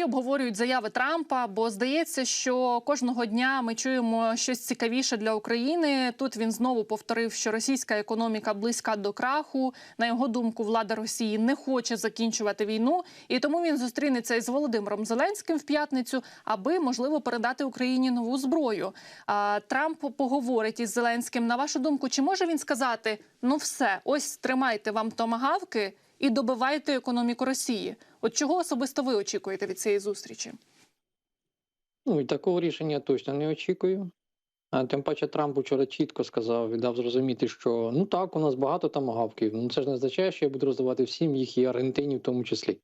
Всі обговорюють заяви Трампа, бо здається, що кожного дня ми чуємо щось цікавіше для України. Тут він знову повторив, що російська економіка близька до краху. На його думку, влада Росії не хоче закінчувати війну, і тому він зустрінеться із Володимиром Зеленським в п'ятницю, аби можливо передати Україні нову зброю. А Трамп поговорить із Зеленським. На вашу думку, чи може він сказати: ну все, ось тримайте вам томагавки і добивайте економіку Росії? От чого особисто ви очікуєте від цієї зустрічі? Ну і такого рішення я точно не очікую. Тим паче Трамп вчора чітко сказав, віддав зрозуміти, що ну так, у нас багато тамагавків. Ну це ж не означає, що я буду роздавати всім їх і Аргентині в тому числі.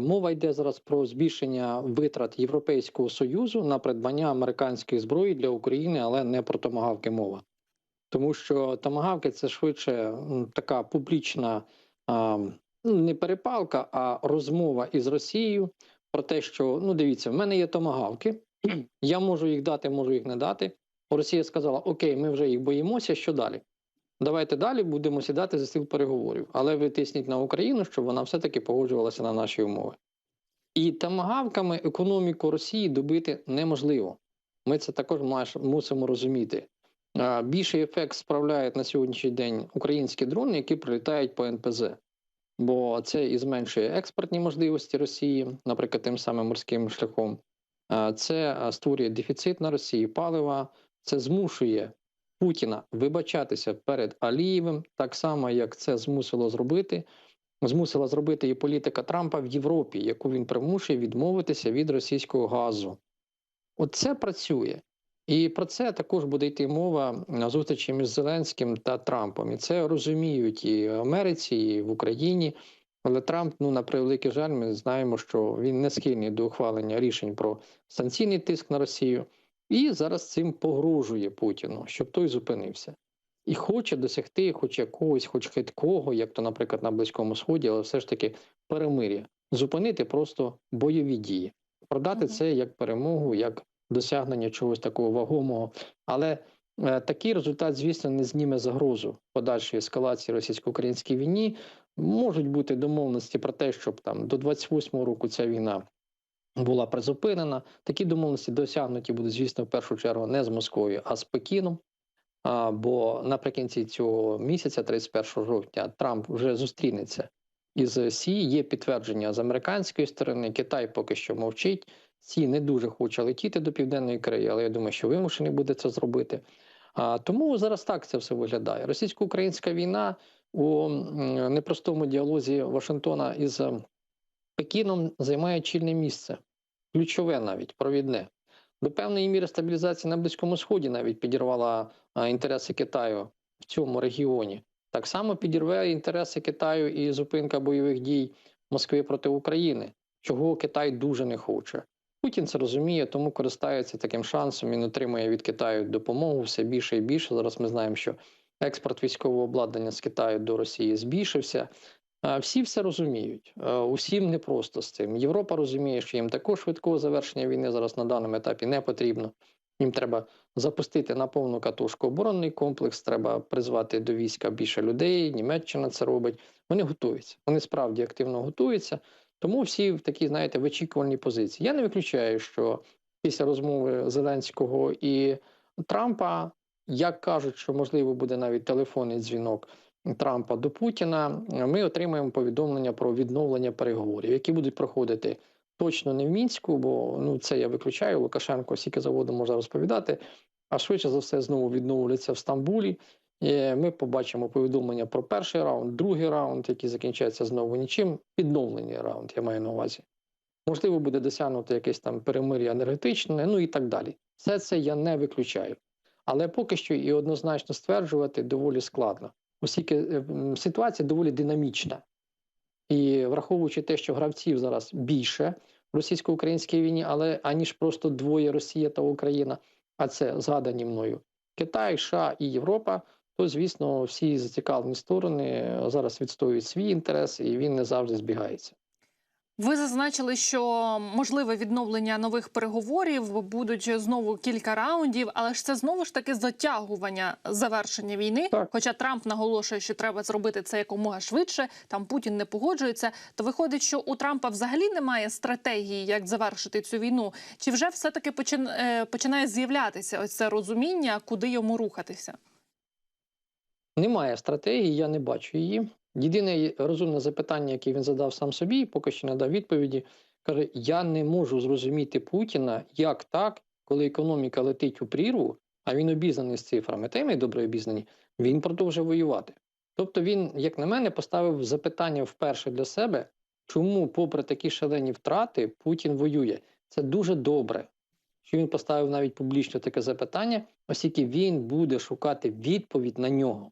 Мова йде зараз про збільшення витрат Європейського союзу на придбання американської зброї для України, але не про томагавки мова. Тому що томагавки це швидше така публічна не перепалка, а розмова із Росією про те, що ну дивіться, в мене є томагавки, я можу їх дати, можу їх не дати. Росія сказала: Окей, ми вже їх боїмося. Що далі? Давайте далі будемо сідати за стіл переговорів. Але ви тисніть на Україну, щоб вона все-таки погоджувалася на наші умови. І тамагавками економіку Росії добити неможливо. Ми це також мусимо розуміти. Більший ефект справляють на сьогоднішній день українські дрони, які прилітають по НПЗ бо це і зменшує експортні можливості Росії, наприклад, тим самим морським шляхом. Це створює дефіцит на Росії палива, це змушує Путіна вибачатися перед Алієвим, так само як це змусило зробити. Змусила зробити і політика Трампа в Європі, яку він примушує відмовитися від російського газу. Оце працює. І про це також буде йти мова на зустрічі між Зеленським та Трампом. І це розуміють і в Америці, і в Україні. Але Трамп, ну на превеликий жаль, ми знаємо, що він не схильний до ухвалення рішень про санкційний тиск на Росію, і зараз цим погрожує Путіну, щоб той зупинився. І хоче досягти хоч якогось, хоч хиткого, як то, наприклад, на Близькому Сході, але все ж таки перемир'я, зупинити просто бойові дії, продати це як перемогу, як досягнення чогось такого вагомого. Але е, такий результат, звісно, не зніме загрозу подальшої ескалації російсько-українській війні. Можуть бути домовленості про те, щоб там до 28-го року ця війна була призупинена. Такі домовленості досягнуті будуть, звісно, в першу чергу не з Москвою, а з Пекіном. А, бо наприкінці цього місяця, 31 жовтня, Трамп вже зустрінеться із Сі. Є підтвердження з американської сторони. Китай поки що мовчить. Сі не дуже хоче летіти до південної Кореї, але я думаю, що вимушений буде це зробити. А, тому зараз так це все виглядає. Російсько-українська війна у непростому діалозі Вашингтона із е, Пекіном займає чільне місце, ключове навіть провідне. До певної міри стабілізація на Близькому Сході навіть підірвала інтереси Китаю в цьому регіоні. Так само підірве інтереси Китаю і зупинка бойових дій Москви проти України, чого Китай дуже не хоче. Путін це розуміє, тому користається таким шансом. Він отримує від Китаю допомогу все більше і більше. Зараз ми знаємо, що експорт військового обладнання з Китаю до Росії збільшився. Всі все розуміють. Усім непросто з цим. Європа розуміє, що їм також швидкого завершення війни зараз на даному етапі не потрібно. Їм треба запустити на повну катушку оборонний комплекс, треба призвати до війська більше людей. Німеччина це робить. Вони готуються. Вони справді активно готуються. Тому всі в такій, знаєте, вичікувальній позиції. Я не виключаю, що після розмови Зеленського і Трампа, як кажуть, що можливо буде навіть телефонний дзвінок Трампа до Путіна, ми отримаємо повідомлення про відновлення переговорів, які будуть проходити точно не в мінську, бо ну це я виключаю. Лукашенко скільки заводу може розповідати. А швидше за все знову відновляться в Стамбулі. І Ми побачимо повідомлення про перший раунд, другий раунд, який закінчається знову нічим. Відновлений раунд, я маю на увазі. Можливо, буде досягнуто якесь там перемир'я енергетичне, ну і так далі. Все це я не виключаю. Але поки що і однозначно стверджувати доволі складно, оскільки е, ситуація доволі динамічна. І враховуючи те, що гравців зараз більше в російсько-українській війні, але аніж просто двоє Росія та Україна, а це згадані мною Китай, США і Європа, то звісно всі зацікавлені сторони зараз відстоюють свій інтерес, і він не завжди збігається. Ви зазначили, що можливе відновлення нових переговорів будуть знову кілька раундів, але ж це знову ж таки затягування завершення війни. Так. Хоча Трамп наголошує, що треба зробити це якомога швидше. Там Путін не погоджується. То виходить, що у Трампа взагалі немає стратегії, як завершити цю війну, чи вже все таки починає з'являтися ось це розуміння, куди йому рухатися? Немає стратегії, я не бачу її. Єдине розумне запитання, яке він задав сам собі, поки що не дав відповіді, каже: Я не можу зрозуміти Путіна, як так, коли економіка летить у прірву, а він обізнаний з цифрами, та й ми добре обізнані, він продовжує воювати. Тобто він, як на мене, поставив запитання вперше для себе, чому, попри такі шалені втрати, Путін воює. Це дуже добре, що він поставив навіть публічно таке запитання, оскільки він буде шукати відповідь на нього.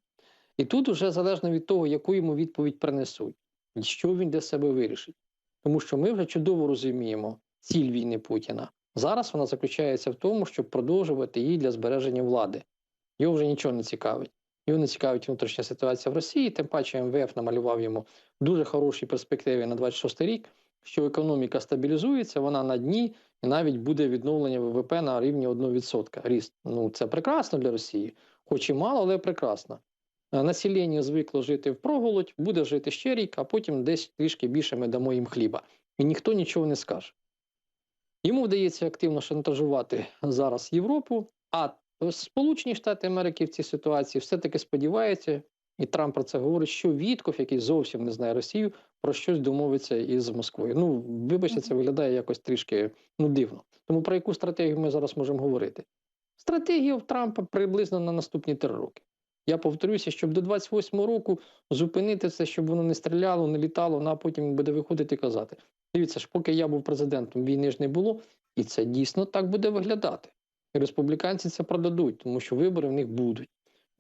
І тут вже залежно від того, яку йому відповідь принесуть, і що він для себе вирішить. Тому що ми вже чудово розуміємо ціль війни Путіна. Зараз вона заключається в тому, щоб продовжувати її для збереження влади. Його вже нічого не цікавить. Його не цікавить внутрішня ситуація в Росії, тим паче МВФ намалював йому дуже хороші перспективи на 26 рік, що економіка стабілізується, вона на дні, і навіть буде відновлення ВВП на рівні 1% ріст. Ну це прекрасно для Росії, хоч і мало, але прекрасно. Е, Населення звикло жити впроголодь, буде жити ще рік, а потім десь трішки більше ми дамо їм хліба. І ніхто нічого не скаже. Йому вдається активно шантажувати зараз Європу, а Сполучені Штати Америки в цій ситуації все-таки сподіваються, і Трамп про це говорить, що Вітков, який зовсім не знає Росію, про щось домовиться із Москвою. Ну, вибачте, це виглядає якось трішки ну, дивно. Тому про яку стратегію ми зараз можемо говорити? Стратегія в Трампа приблизно на наступні три роки. Я повторюся, щоб до 28-го року зупинити це, щоб воно не стріляло, не літало, ну, а потім буде виходити і казати: дивіться ж, поки я був президентом, війни ж не було, і це дійсно так буде виглядати. І республіканці це продадуть, тому що вибори в них будуть.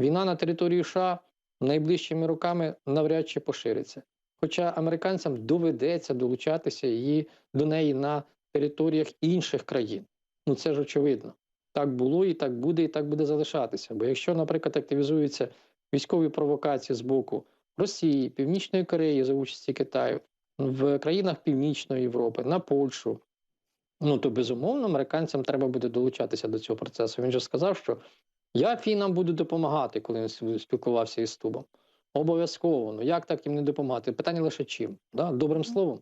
Війна на території США найближчими роками навряд чи пошириться. Хоча американцям доведеться долучатися її до неї на територіях інших країн. Ну це ж очевидно. Так було і так буде, і так буде залишатися. Бо якщо, наприклад, активізуються військові провокації з боку Росії, Північної Кореї за участі Китаю, в країнах Північної Європи, на Польщу, ну то безумовно американцям треба буде долучатися до цього процесу. Він же сказав, що я фінам буду допомагати, коли він спілкувався із Тубом. Обов'язково. Ну як так їм не допомагати? Питання лише чим? Да? Добрим словом,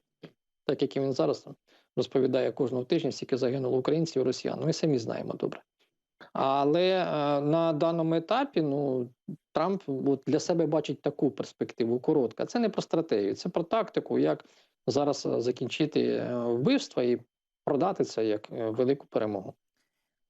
так як і він зараз там розповідає кожного тижня, скільки загинуло українців і росіян. Ми самі знаємо добре. Але е, на даному етапі ну, Трамп от, для себе бачить таку перспективу коротка. Це не про стратегію, це про тактику, як зараз е, закінчити е, вбивство і продати це як велику перемогу.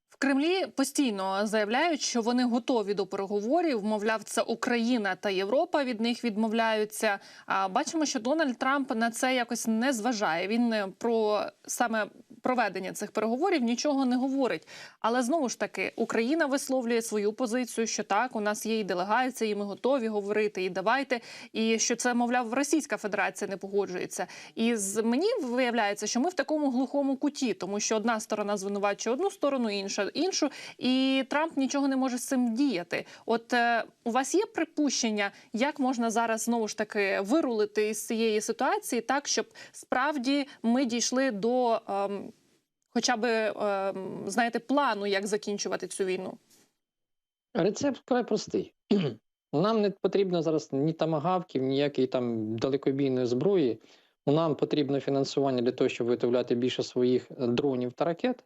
В Кремлі постійно заявляють, що вони готові до переговорів. Мовляв, це Україна та Європа від них відмовляються. А бачимо, що Дональд Трамп на це якось не зважає. Він е, про саме проведення цих переговорів нічого не говорить. Але знову ж таки, Україна висловлює свою позицію, що так, у нас є і делегація, і ми готові говорити, і давайте. І що це, мовляв, Російська Федерація не погоджується. І з мені виявляється, що ми в такому глухому куті, тому що одна сторона звинувачує одну сторону, інша іншу, і Трамп нічого не може з цим діяти. От е, у вас є припущення, як можна зараз знову ж таки вирулити із цієї ситуації, так щоб справді ми дійшли до е, хоча б е, знаєте плану, як закінчувати цю війну? Рецепт вкрай простий. Нам не потрібно зараз ні тамагавків, ніякої там далекобійної зброї. Нам потрібно фінансування для того, щоб виготовляти більше своїх дронів та ракет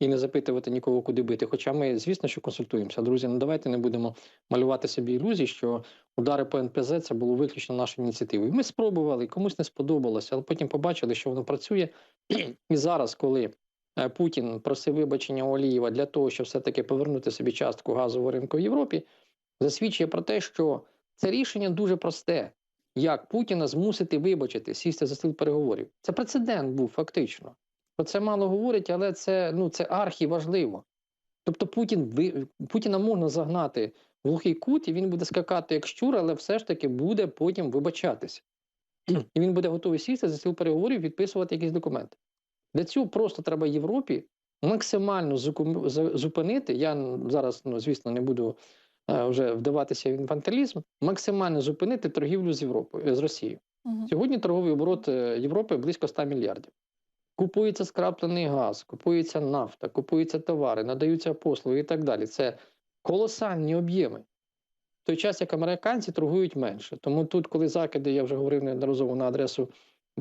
і не запитувати нікого, куди бити. Хоча ми, звісно, що консультуємося. Друзі, ну давайте не будемо малювати собі ілюзії, що удари по НПЗ це було виключно нашою ініціативою. Ми спробували, комусь не сподобалося, але потім побачили, що воно працює. І зараз, коли е, Путін просив вибачення у Алієва для того, щоб все-таки повернути собі частку газового ринку в Європі, засвідчує про те, що це рішення дуже просте. Як Путіна змусити вибачити, сісти за стіл переговорів? Це прецедент був фактично. Про це мало говорять, але це ну це архіважливо. Тобто Путін Путіна можна загнати в глухий кут, і він буде скакати як щур, але все ж таки буде потім вибачатися. І він буде готовий сісти за стіл переговорів підписувати якісь документи. Для цього просто треба Європі максимально зупинити. Я зараз, ну звісно, не буду е, вже вдаватися в інфантилізм, максимально зупинити торгівлю з Європою з Росією. Мгм. Сьогодні торговий оборот е, Європи близько 100 мільярдів. Купується скраплений газ, купується нафта, купуються товари, надаються послуги і так далі. Це колосальні об'єми. В той час, як американці торгують менше. Тому тут, коли закиди, я вже говорив неодноразово на адресу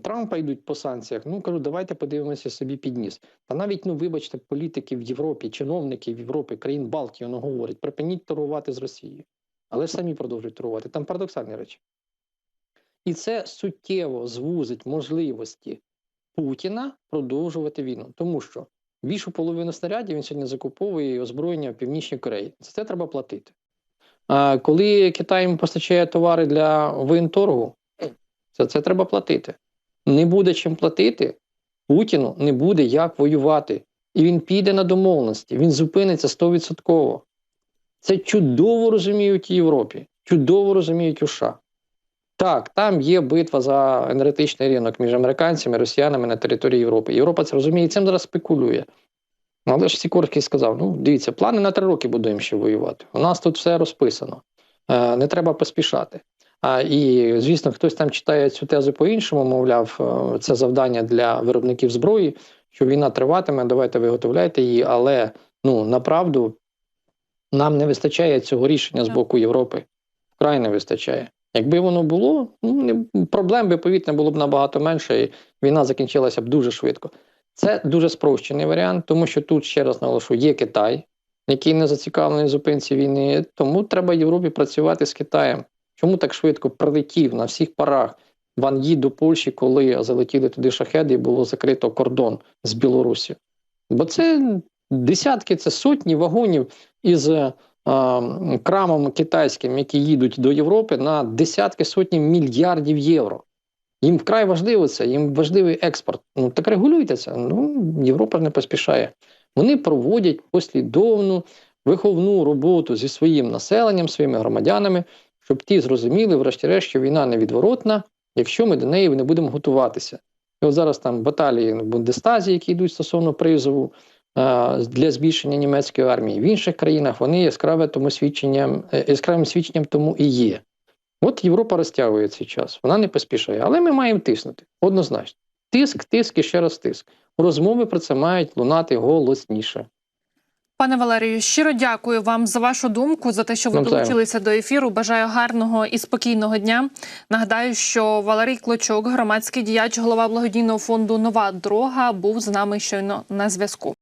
Трампа йдуть по санкціях, ну кажу, давайте подивимося собі під ніс. Та навіть, ну вибачте, політики в Європі, чиновники в Європі, країн Балтії, воно говорять, припиніть торгувати з Росією. Але ж самі продовжують торгувати. Там парадоксальні речі. І це суттєво звузить можливості Путіна продовжувати війну. Тому що більшу половину снарядів він сьогодні закуповує і озброєння в Північній Кореї. За це треба платити. А коли Китай постачає товари для воєнторгу, за це треба платити. Не буде чим платити, Путіну не буде як воювати. І він піде на домовленості, він зупиниться 100%. Це чудово розуміють в Європі, чудово розуміють у США. Так, там є битва за енергетичний ринок між американцями і росіянами на території Європи. Європа це розуміє і цим зараз спекулює. Але ж Сікорський сказав: ну, дивіться, плани на три роки будемо ще воювати. У нас тут все розписано. Е, не треба поспішати. А, і, звісно, хтось там читає цю тезу по-іншому, мовляв, е, це завдання для виробників зброї, що війна триватиме, давайте виготовляйте її, але ну, направду нам не вистачає цього рішення з боку Європи. Вкрай не вистачає. Якби воно було, ну проблем би повітря було б набагато менше, і війна закінчилася б дуже швидко. Це дуже спрощений варіант, тому що тут ще раз наголошую, є Китай, який не зацікавлений в зупинці війни. Тому треба Європі працювати з Китаєм. Чому так швидко прилетів на всіх парах Ван до Польщі, коли залетіли туди шахеди і було закрито кордон з Білорусі? Бо це десятки, це сотні вагонів із е, крамом китайським, які їдуть до Європи на десятки сотні мільярдів євро. Їм вкрай важливо це, їм важливий експорт. Ну так регулюйте це. Ну, Європа ж не поспішає. Вони проводять послідовну виховну роботу зі своїм населенням, своїми громадянами, щоб ті зрозуміли, врешті-решт, що війна невідворотна, якщо ми до неї не будемо готуватися. І от зараз там баталії в Бундестазі, які йдуть стосовно призову для збільшення німецької армії в інших країнах, вони яскраве тому свідченням, е, яскравим свідченням тому і є. От Європа розтягує цей час, вона не поспішає, але ми маємо тиснути однозначно. Тиск, тиск і ще раз тиск. Розмови про це мають лунати голосніше. Пане Валерію, щиро дякую вам за вашу думку, за те, що ви долучилися до ефіру. Бажаю гарного і спокійного дня. Нагадаю, що Валерій Клочок, громадський діяч, голова благодійного фонду Нова дорога, був з нами щойно на зв'язку.